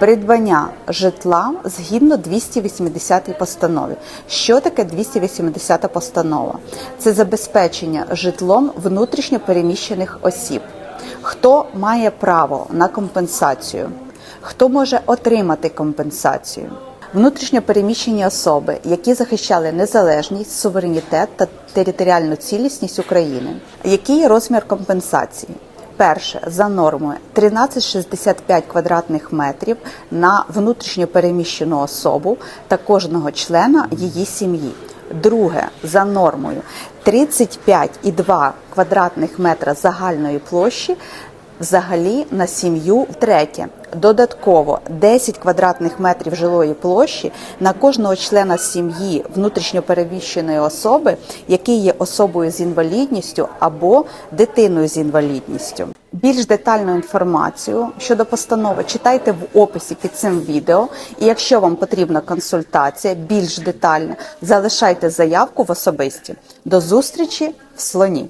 Придбання житла згідно 280 постанові. Що таке 280 постанова? Це забезпечення житлом внутрішньо переміщених осіб. Хто має право на компенсацію? Хто може отримати компенсацію? Внутрішньо переміщені особи, які захищали незалежність, суверенітет та територіальну цілісність України. Який розмір компенсації? Перше за нормою 13,65 квадратних метрів на внутрішньо переміщену особу та кожного члена її сім'ї. Друге за нормою 35,2 квадратних метра загальної площі взагалі на сім'ю. Третє додатково 10 квадратних метрів жилої площі на кожного члена сім'ї внутрішньо переміщеної особи, який є особою з інвалідністю або дитиною з інвалідністю. Більш детальну інформацію щодо постанови читайте в описі під цим відео. І якщо вам потрібна консультація більш детальна, залишайте заявку в особисті. До зустрічі в слоні.